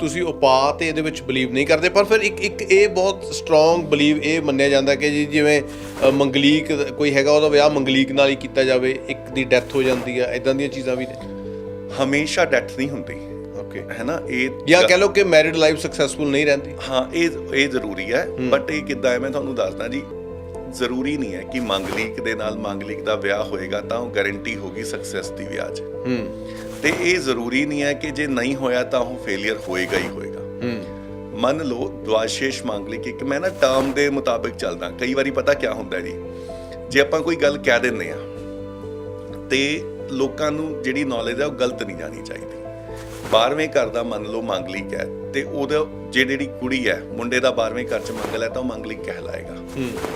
ਤੁਸੀਂ ਉਪਾਅ ਤੇ ਇਹਦੇ ਵਿੱਚ ਬਲੀਵ ਨਹੀਂ ਕਰਦੇ ਪਰ ਫਿਰ ਇੱਕ ਇੱਕ ਇਹ ਬਹੁਤ ਸਟਰੋਂਗ ਬਲੀਵ ਇਹ ਮੰਨਿਆ ਜਾਂਦਾ ਕਿ ਜੀ ਜਿਵੇਂ ਮੰਗਲੀਕ ਕੋਈ ਹੈਗਾ ਉਹਦਾ ਵਿਆਹ ਮੰਗਲੀਕ ਨਾਲ ਹੀ ਕੀਤਾ ਜਾਵੇ ਇੱਕ ਦੀ ਡੈਥ ਹੋ ਜਾਂਦੀ ਆ ਇਦਾਂ ਦੀਆਂ ਚੀਜ਼ਾਂ ਵੀ ਨੇ। ਹਮੇਸ਼ਾ ਡੈਥ ਨਹੀਂ ਹੁੰਦੀ। ਓਕੇ ਹੈ ਨਾ? ਇਹ ਜਾਂ ਕਹਿ ਲਓ ਕਿ ਮੈਰਿਡ ਲਾਈਫ ਸਕਸੈਸਫੁਲ ਨਹੀਂ ਰਹਿੰਦੀ। ਹਾਂ ਇਹ ਇਹ ਜ਼ਰੂਰੀ ਹੈ ਬਟ ਇਹ ਕਿੱਦਾਂ ਹੈ ਮੈਂ ਤੁਹਾਨੂੰ ਦੱਸਦਾ ਜੀ। ਜ਼ਰੂਰੀ ਨਹੀਂ ਹੈ ਕਿ ਮੰਗਲੀਕ ਦੇ ਨਾਲ ਮੰਗਲੀਕ ਦਾ ਵਿਆਹ ਹੋਏਗਾ ਤਾਂ ਉਹ ਗਾਰੰਟੀ ਹੋਗੀ ਸਕਸੈਸ ਦੀ ਵਿਆਹ 'ਚ। ਹੂੰ। ਤੇ ਇਹ ਜ਼ਰੂਰੀ ਨਹੀਂ ਹੈ ਕਿ ਜੇ ਨਹੀਂ ਹੋਇਆ ਤਾਂ ਉਹ ਫੇਲਿਅਰ ਹੋਏਗਾ ਹੀ ਹੋਏਗਾ। ਹੂੰ। ਮੰਨ ਲਓ ਦੁਆਸ਼ੇਸ਼ ਮੰਗਲਿਕ ਇੱਕ ਮੈਂ ਨਾ ਟਰਮ ਦੇ ਮੁਤਾਬਿਕ ਚੱਲਦਾ। ਕਈ ਵਾਰੀ ਪਤਾ ਕੀ ਹੁੰਦਾ ਜੀ? ਜੇ ਆਪਾਂ ਕੋਈ ਗੱਲ ਕਹਿ ਦਿੰਦੇ ਆ ਤੇ ਲੋਕਾਂ ਨੂੰ ਜਿਹੜੀ ਨੌਲੇਜ ਹੈ ਉਹ ਗਲਤ ਨਹੀਂ ਜਾਣੀ ਚਾਹੀਦੀ। 12ਵੇਂ ਘਰ ਦਾ ਮੰਨ ਲਓ ਮੰਗਲਿਕ ਹੈ ਤੇ ਉਹਦਾ ਜੇ ਜਿਹੜੀ ਕੁੜੀ ਹੈ ਮੁੰਡੇ ਦਾ 12ਵੇਂ ਘਰ ਚ ਮੰਗਲ ਹੈ ਤਾਂ ਉਹ ਮੰਗਲਿਕ ਕਹਿਲਾਏਗਾ।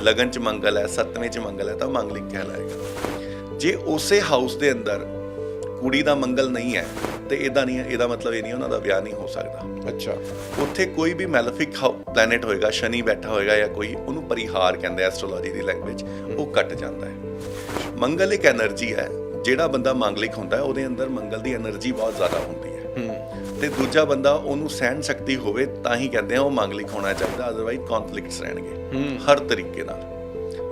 ਲਗਨ ਚ ਮੰਗਲ ਹੈ 7ਵੇਂ ਚ ਮੰਗਲ ਹੈ ਤਾਂ ਮੰਗਲਿਕ ਕਹਿਲਾਏਗਾ। ਜੇ ਉਸੇ ਹਾਊਸ ਦੇ ਅੰਦਰ ਕੁੜੀ ਦਾ ਮੰਗਲ ਨਹੀਂ ਹੈ ਤੇ ਇਹਦਾ ਨਹੀਂ ਇਹਦਾ ਮਤਲਬ ਇਹ ਨਹੀਂ ਉਹਨਾਂ ਦਾ ਵਿਆਹ ਨਹੀਂ ਹੋ ਸਕਦਾ। ਅੱਛਾ। ਉੱਥੇ ਕੋਈ ਵੀ ਮੈਲਫਿਕ ਪਲੈਨਟ ਹੋਏਗਾ ਸ਼ਨੀ ਬੈਠਾ ਹੋਏਗਾ ਜਾਂ ਕੋਈ ਉਹਨੂੰ ਪਰਿਹਾਰ ਕਹਿੰਦੇ ਐਸਟ੍ਰੋਲੋਜੀ ਦੀ ਲੈਂਗੁਏਜ ਉਹ ਕੱਟ ਜਾਂਦਾ ਹੈ। ਮੰਗਲ ਇੱਕ એનર્ਜੀ ਹੈ ਜਿਹੜਾ ਬੰਦਾ ਮੰਗਲਿਕ ਹੁੰਦਾ ਹੈ ਉਹਦੇ ਅੰਦਰ ਮੰਗਲ ਦੀ એનર્ਜੀ ਬਹੁਤ ਜ਼ਿਆਦਾ ਹੁੰਦੀ ਹੈ। ਤੇ ਦੂਜਾ ਬੰਦਾ ਉਹਨੂੰ ਸਹਿਣ ਸ਼ਕਤੀ ਹੋਵੇ ਤਾਂ ਹੀ ਕਹਿੰਦੇ ਆ ਉਹ ਮੰਗਲਿਕ ਹੋਣਾ ਚਾਹੀਦਾ ਅਦਰਵਾਈਜ਼ ਕਨਫਲਿਕਟਸ ਰਹਿਣਗੇ। ਹਰ ਤਰੀਕੇ ਨਾਲ।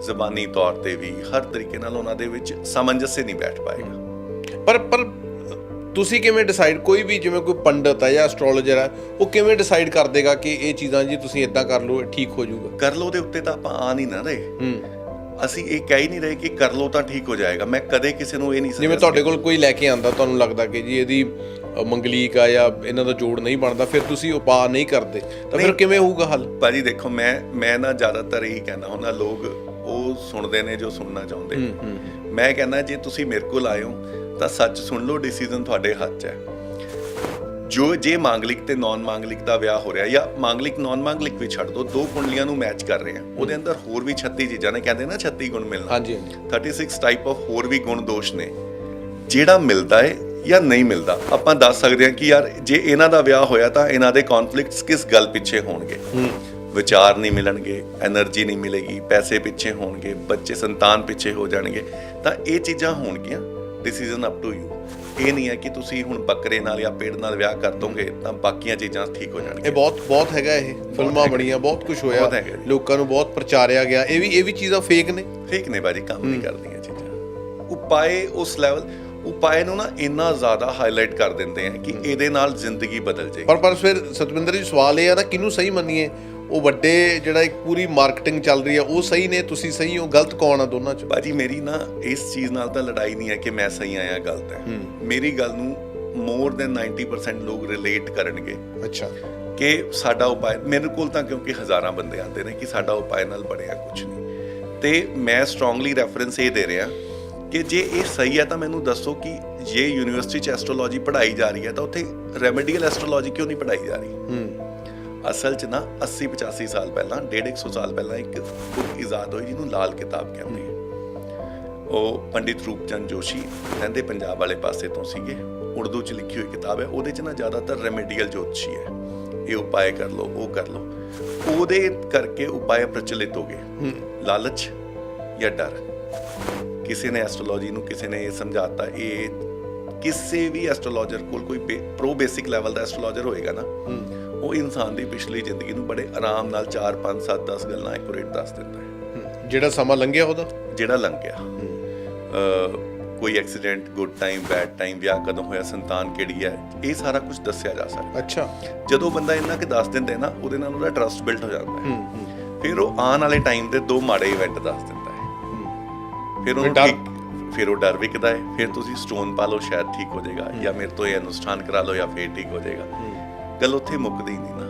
ਜ਼ਬਾਨੀ ਤੌਰ ਤੇ ਵੀ ਹਰ ਤਰੀਕੇ ਨਾਲ ਉਹਨਾਂ ਦੇ ਵਿੱਚ ਸਮੰਜਸੇ ਨਹੀਂ ਬੈਠ ਪਾਏਗਾ। ਪਰ ਪਰ ਤੁਸੀਂ ਕਿਵੇਂ ਡਿਸਾਈਡ ਕੋਈ ਵੀ ਜਿਵੇਂ ਕੋਈ ਪੰਡਤ ਹੈ ਜਾਂ ਐਸਟ੍ਰੋਲੋਜਰ ਹੈ ਉਹ ਕਿਵੇਂ ਡਿਸਾਈਡ ਕਰ ਦੇਗਾ ਕਿ ਇਹ ਚੀਜ਼ਾਂ ਜੀ ਤੁਸੀਂ ਇਦਾਂ ਕਰ ਲਓ ਠੀਕ ਹੋ ਜਾਊਗਾ? ਕਰ ਲਓ ਦੇ ਉੱਤੇ ਤਾਂ ਆਪਾਂ ਆ ਨਹੀਂ ਨਾ ਰਹੇ। ਅਸੀਂ ਇਹ ਕਹਿ ਹੀ ਨਹੀਂ ਰਹੇ ਕਿ ਕਰ ਲੋ ਤਾਂ ਠੀਕ ਹੋ ਜਾਏਗਾ। ਮੈਂ ਕਦੇ ਕਿਸੇ ਨੂੰ ਇਹ ਨਹੀਂ ਜਿਵੇਂ ਤੁਹਾਡੇ ਕੋਲ ਕੋਈ ਲੈ ਕੇ ਆਂਦਾ ਤੁਹਾਨੂੰ ਲੱਗਦਾ ਕਿ ਜੀ ਇਹਦੀ ਮੰਗਲੀਕ ਆ ਜਾਂ ਇਹਨਾਂ ਦਾ ਜੋੜ ਨਹੀਂ ਬਣਦਾ ਫਿਰ ਤੁਸੀਂ ਉਪਾਅ ਨਹੀਂ ਕਰਦੇ। ਤਾਂ ਫਿਰ। ਕਿਵੇਂ ਹੋਊਗਾ ਹੱਲ? ਭਾਜੀ ਦੇਖੋ ਮੈਂ ਮੈਂ ਨਾ ਜ਼ਿਆਦਾਤਰ ਇਹੀ ਕਹਿੰਦਾ ਹੁੰਦਾ ਲੋਕ ਉਹ ਸੁਣਦੇ ਨੇ ਜੋ ਸੁਣਨਾ ਚਾਹੁੰਦੇ। ਮੈਂ ਕਹਿੰਦਾ ਜੇ ਤੁਸੀਂ ਮੇਰੇ ਕੋਲ ਹੋ ਤਾਂ ਸੱਚ ਸੁਣ ਲਓ ਡਿਸੀਜਨ ਤੁਹਾਡੇ ਹੱਥ 'ਚ ਹੈ। ਜੋ ਜੇ ਮੰਗਲਿਕ ਤੇ ਨਾਨ ਮੰਗਲਿਕ ਦਾ ਵਿਆਹ ਹੋ ਰਿਹਾ ਜਾਂ ਮੰਗਲਿਕ ਨਾਨ ਮੰਗਲਿਕ ਵੀ ਛੱਡ ਦੋ ਦੋ ਕੁੰਡਲੀਆਂ ਨੂੰ ਮੈਚ ਕਰ ਰਹੇ ਆ। ਉਹਦੇ ਅੰਦਰ ਹੋਰ ਵੀ 36 ਚੀਜ਼ਾਂ ਨੇ ਕਹਿੰਦੇ ਨਾ 36 ਗੁਣ ਮਿਲਣਾ। ਹਾਂਜੀ 36 ਟਾਈਪ ਆਫ ਹੋਰ ਵੀ ਗੁਣ ਦੋਸ਼ ਨੇ। ਜਿਹੜਾ ਮਿਲਦਾ ਹੈ ਜਾਂ ਨਹੀਂ ਮਿਲਦਾ ਆਪਾਂ ਦੱਸ ਸਕਦੇ ਹਾਂ ਕਿ ਯਾਰ ਜੇ ਇਹਨਾਂ ਦਾ ਵਿਆਹ ਹੋਇਆ ਤਾਂ ਇਹਨਾਂ ਦੇ ਕਨਫਲਿਕਟਸ ਕਿਸ ਗੱਲ ਪਿੱਛੇ ਹੋਣਗੇ? ਵਿਚਾਰ ਨਹੀਂ ਮਿਲਣਗੇ એનર્ਜੀ ਨਹੀਂ ਮਿਲੇਗੀ ਪੈਸੇ ਪਿੱਛੇ ਹੋਣਗੇ ਬੱਚੇ ਸੰਤਾਨ ਪਿੱਛੇ ਹੋ ਜਾਣਗੇ। ਤਾਂ ਇਹ ਚੀਜ਼ਾਂ ਹੋਣਗੀਆਂ। ਡਿਸੀਜਨ ਅਪ ਟੂ ਯੂ ਇਹ ਨਹੀਂ ਹੈ ਕਿ ਤੁਸੀਂ ਹੁਣ ਬੱਕਰੇ ਨਾਲ ਜਾਂ ਪੇੜ ਨਾਲ ਵਿਆਹ ਕਰ ਦੋਗੇ ਤਾਂ ਬਾਕੀਆਂ ਚੀਜ਼ਾਂ ਠੀਕ ਹੋ ਇਹ ਜਾਣਗੀਆਂ ਬਹੁਤ ਬਹੁਤ ਹੈਗਾ ਇਹ। ਫਿਲਮਾਂ। ਬਣੀਆਂ ਬਹੁਤ ਕੁਝ ਹੋਇਆ। ਲੋਕਾਂ ਨੂੰ ਬਹੁਤ ਪ੍ਰਚਾਰਿਆ ਗਿਆ। ਇਹ ਵੀ ਇਹ ਵੀ ਚੀਜ਼ਾਂ ਫੇਕ ਨੇ। ਠੀਕ ਨੇ ਬਾਜੀ ਕੰਮ ਨਹੀਂ ਕਰਦੀਆਂ ਚੀਜ਼ਾਂ। ਉਪਾਏ ਉਸ ਲੈਵਲ ਉਪਾਏ ਨੂੰ ਨਾ ਇੰਨਾ ਜ਼ਿਆਦਾ ਹਾਈਲਾਈਟ ਕਰ ਦਿੰਦੇ ਆ ਕਿ ਇਹਦੇ ਨਾਲ ਜ਼ਿੰਦਗੀ ਬਦਲ ਜਾਏਗੀ। ਪਰ ਪਰ ਫਿਰ ਸਤਵਿੰਦਰ ਜੀ ਸਵਾਲ ਇਹ ਆ ਨਾ ਕਿਹਨੂੰ ਸਹੀ ਮੰਨੀਏ? ਉਹ ਵੱਡੇ ਜਿਹੜਾ ਇੱਕ ਪੂਰੀ ਮਾਰਕੀਟਿੰਗ ਚੱਲ ਰਹੀ ਆ ਉਹ ਸਹੀ ਨੇ ਤੁਸੀਂ ਸਹੀ ਹੋ ਗਲਤ ਕੌਣ ਆ ਦੋਨਾਂ ਚ? ਬਾਜੀ ਮੇਰੀ ਨਾ ਇਸ ਚੀਜ਼ ਨਾਲ ਤਾਂ ਲੜਾਈ ਨਹੀਂ ਹੈ ਕਿ ਮੈਂ ਸਹੀ ਆਇਆ ਗਲਤ ਹੈ। ਹੂੰ। ਮੇਰੀ ਗੱਲ ਨੂੰ ਮੋਰ ਦੈਨ 90% ਲੋਕ ਰਿਲੇਟ ਕਰਨਗੇ। ਅੱਛਾ। ਕਿ ਸਾਡਾ ਉਪਾਅ ਮੇਰੇ ਕੋਲ ਤਾਂ ਕਿਉਂਕਿ ਹਜ਼ਾਰਾਂ ਬੰਦੇ ਆਉਂਦੇ ਨੇ ਕਿ ਸਾਡਾ ਉਪਾਅ ਨਾਲ ਬਣਿਆ ਕੁਝ ਨਹੀਂ। ਤੇ ਮੈਂ ਸਟਰੋਂਗਲੀ ਰੈਫਰੈਂਸ ਇਹ ਦੇ ਰਿਹਾ ਕਿ ਜੇ ਇਹ ਸਹੀ ਹੈ ਤਾਂ ਮੈਨੂੰ ਦੱਸੋ ਕਿ ਜੇ ਯੂਨੀਵਰਸਿਟੀ ਚ ਐਸਟ੍ਰੋਲੋਜੀ ਪੜ੍ਹਾਈ ਜਾ ਰਹੀ ਹੈ ਤਾਂ ਉੱਥੇ ਰੈਮੇਡੀਅਲ ਐਸਟ੍ਰੋਲੋਜੀ ਕਿਉਂ ਨਹੀਂ ਪੜ੍ਹਾਈ ਜਾ ਰਹੀ? ਹੂੰ। ਅਸਲ 'ਚ ਨਾ 80 85 ਸਾਲ ਪਹਿਲਾਂ 150 100 ਸਾਲ ਪਹਿਲਾਂ ਇੱਕ ਬੁੱਕ ਇਜਾਦ ਹੋਈ ਜਿਹਨੂੰ ਲਾਲ ਕਿਤਾਬ ਕਹਿੰਦੇ ਆ। ਉਹ ਪੰਡਿਤ ਰੂਪਚੰਦ ਜੋਸ਼ੀ ਰਹਿੰਦੇ ਪੰਜਾਬ ਵਾਲੇ ਪਾਸੇ ਤੋਂ ਸੀਗੇ। ਉਰਦੂ 'ਚ ਲਿਖੀ ਹੋਈ ਕਿਤਾਬ ਹੈ। ਉਹਦੇ 'ਚ ਨਾ ਜ਼ਿਆਦਾਤਰ ਰੈਮੇਡੀਅਲ ਜੋਤਸ਼ੀ ਹੈ। ਇਹ ਉਪਾਏ ਕਰ ਲਓ ਉਹ ਕਰ ਲਓ। ਉਹਦੇ ਕਰਕੇ ਉਪਾਏ ਪ੍ਰਚਲਿਤ ਹੋ ਗਏ। ਲਾਲਚ ਜਾਂ ਡਰ? ਕਿਸੇ ਨੇ ਐਸਟ੍ਰੋਲੋਜੀ ਨੂੰ ਕਿਸੇ ਨੇ ਇਹ ਸਮਝਾਤਾ ਇਹ ਕਿਸੇ ਵੀ ਐਸਟ੍ਰੋਲੋਜਰ ਕੋਲ ਕੋਈ ਪ੍ਰੋ ਬੇਸਿਕ ਲੈਵਲ ਦਾ ਐਸਟ੍ਰੋਲੋਜਰ ਹੋਏਗਾ ਨਾ। ਹੂੰ। ਉਹ ਇਨਸਾਨ ਦੀ ਪਿਛਲੀ ਜ਼ਿੰਦਗੀ ਨੂੰ ਬੜੇ ਆਰਾਮ ਨਾਲ 4 5 7 10 ਗੱਲਾਂ ਐਕੂਰੇਟ ਦੱਸ ਦਿੰਦਾ ਹੈ। ਜਿਹੜਾ ਸਮਾਂ ਲੰਘਿਆ ਉਹਦਾ? ਜਿਹੜਾ ਲੰਘ ਗਿਆ ਅ, ਕੋਈ accident good time bad time ਵਿਆਹ ਕਦੋਂ ਹੋਇਆ ਸੰਤਾਨ ਕਿਹੜੀ ਹੈ ਇਹ ਸਾਰਾ ਕੁਝ ਦੱਸਿਆ ਜਾ ਸਕਦਾ ਅੱਛਾ। ਜਦੋਂ ਬੰਦਾ ਇੰਨਾ ਕਿ ਦੱਸ ਦਿੰਦਾ ਹੈ ਨਾ ਉਹਦੇ ਨਾਲ ਉਹਦਾ ਟਰਸਟ ਬਿਲਡ ਹੋ ਜਾਂਦਾ ਹੈ। ਫਿਰ ਉਹ ਆਉਣ ਵਾਲੇ ਟਾਈਮ ਦੇ ਦੋ ਮਾੜੇ ਇਵੈਂਟ ਦੱਸ ਦਿੰਦਾ ਹੈ। ਫਿਰ ਉਹਨੂੰ ਫਿਰ ਉਹ ਡਰ ਵਿਕਦਾ ਹੈ? ਫਿਰ ਤੁਸੀਂ ਸਟੋਨ ਪਾ ਲਓ ਸ਼ਾਇਦ ਠੀਕ ਹੋ ਜਾਏਗਾ ਜਾਂ ਮੇਰੇ ਤੋਂ ਇਹ ਅਨੁਸ਼ਠਾਨ ਕਰਾ ਲਓ ਜਾਂ ਫਿਰ ਠੀਕ ਹੋ ਜਾਏਗਾ। ਗੱਲ ਉੱਥੇ ਮੁੱਕਦੀ ਨਹੀਂ।